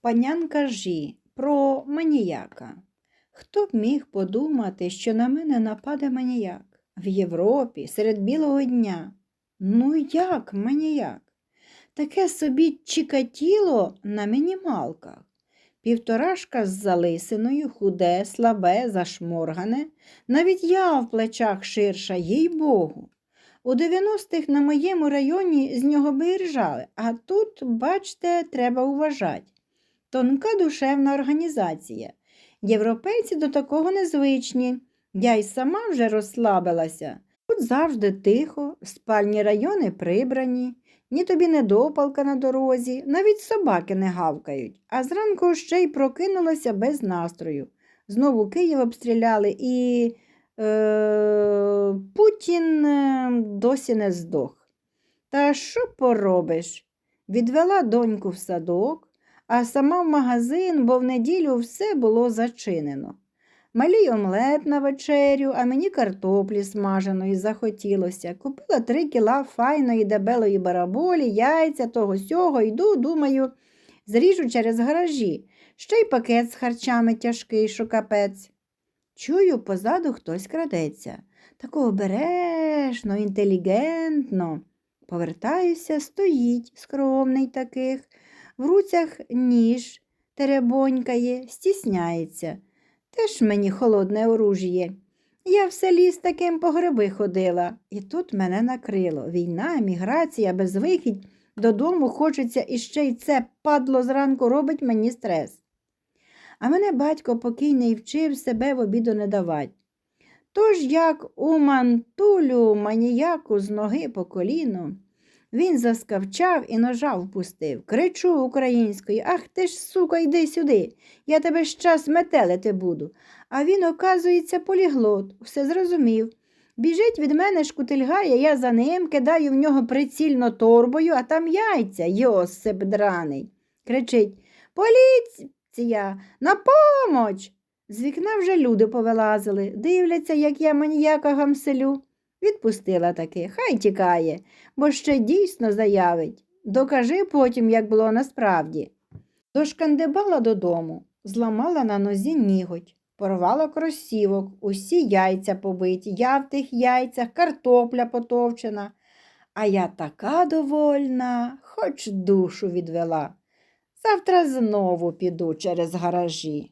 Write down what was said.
Панянка Жі про маніяка. Хто б міг подумати, що на мене нападе маніяк в Європі серед білого дня? Ну як маніяк? Таке собі чікатіло на мінімалках. Півторашка з залисиною, худе, слабе, зашморгане. Навіть я в плечах ширша, їй Богу. У 90-х на моєму районі з нього би і ржали, а тут, бачте, треба уважати. Тонка душевна організація. Європейці до такого не звичні. Я й сама вже розслабилася. Тут завжди тихо, спальні райони прибрані, ні тобі недопалка на дорозі, навіть собаки не гавкають, а зранку ще й прокинулася без настрою. Знову Київ обстріляли і е, Путін е, досі не здох. Та що поробиш? Відвела доньку в садок, а сама в магазин, бо в неділю все було зачинено. Малій омлет на вечерю, а мені картоплі смаженої захотілося. Купила три кіла файної дебелої бараболі, яйця, того сього, йду, думаю, зріжу через гаражі. Ще й пакет з харчами тяжкий, що капець. Чую, позаду хтось крадеться. Тако обережно, інтелігентно. Повертаюся, стоїть, скромний таких, в руцях ніж, теребонькає, стісняється. Теж мені холодне оружіє. Я в селі з таким по гриби ходила, і тут мене накрило. Війна, еміграція, безвихідь. Додому хочеться і ще й це падло зранку робить мені стрес. А мене батько покійний вчив себе в обіду не давать. Тож, як у мантулю маніяку з ноги по коліну, він заскавчав і ножа впустив. Кричу українською Ах ти ж, сука, йди сюди. Я тебе щас метелити буду. А він, оказується, поліглот, все зрозумів. Біжить від мене, шкутильгає, я за ним кидаю в нього прицільно торбою, а там яйця, Йосип драний. Кричить Поліція, на помоч. З вікна вже люди повилазили, дивляться, як я маніяка гамселю. Відпустила таки, хай тікає, бо ще дійсно заявить. Докажи потім, як було насправді. Дошкандибала додому, зламала на нозі ніготь, порвала кросівок, усі яйця побиті, я в тих яйцях, картопля потовчена. А я така довольна, хоч душу відвела. Завтра знову піду через гаражі.